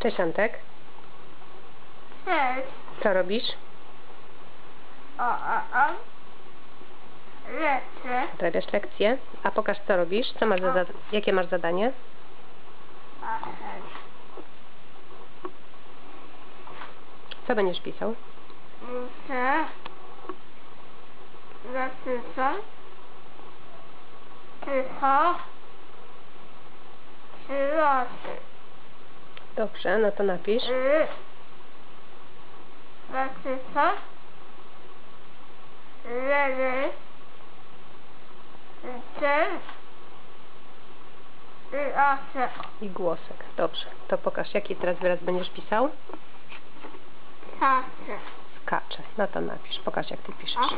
Cześć Antek. Cześć. Co robisz? O, o, o. Lecę. Odrabiasz lekcję. A pokaż co robisz. Co masz za, jakie masz zadanie? Co będziesz pisał? Muszę zapisać tylko trzy razy. Dobrze, no to napisz. Y. Zapisać lewy ten i asek. I głosek. Dobrze. To pokaż jaki teraz wyraz będziesz pisał. Asek. Skacze. No to napisz. Pokaż jak ty piszesz.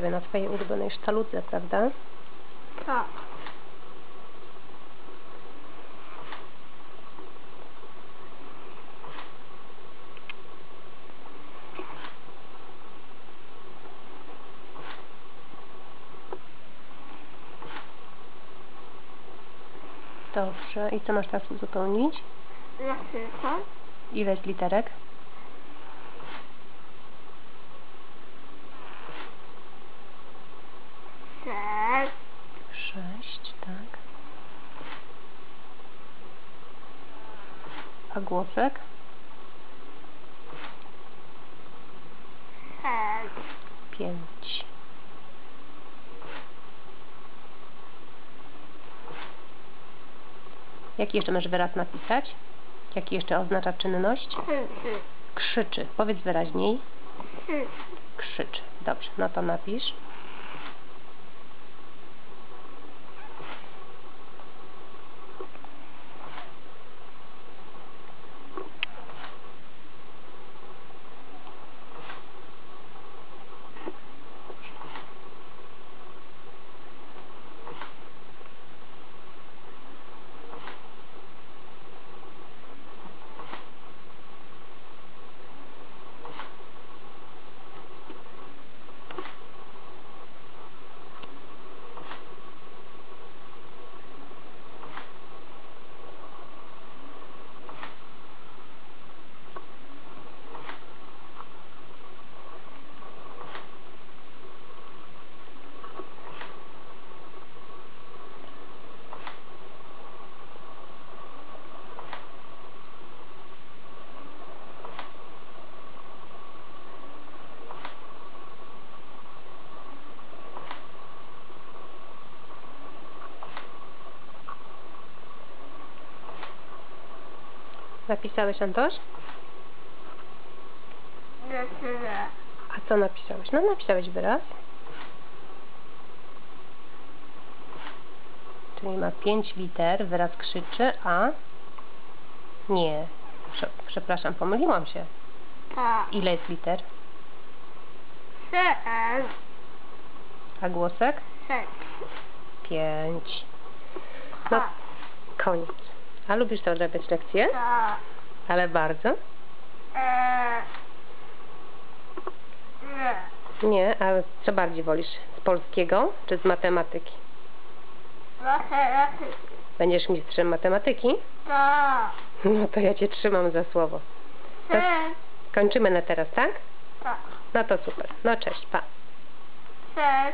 Sobie na twojej ulubionej sztaludze, prawda? Tak. Dobrze. I co masz teraz uzupełnić? Zapisać Ile jest literek? A. Pięć. Jaki jeszcze masz wyraz napisać? Jaki jeszcze oznacza czynność? Krzyczy. Powiedz wyraźniej. Krzyczy. Dobrze, no to napisz. Napisałeś, Antoś? A co napisałeś? No napisałeś wyraz. Czyli ma pięć liter, wyraz krzyczy, a... Nie. Prze przepraszam, pomyliłam się. Ile jest liter? A głosek? Pięć. No, koniec. A lubisz to odrabiać lekcje? Tak. Ale bardzo? Eee. Nie. Nie, a co bardziej wolisz? Z polskiego czy z matematyki? Matematyki. Będziesz mistrzem matematyki? Tak. No to ja cię trzymam za słowo. Sześć. Kończymy na teraz, tak? Tak. No to super. No cześć, pa. Sześć.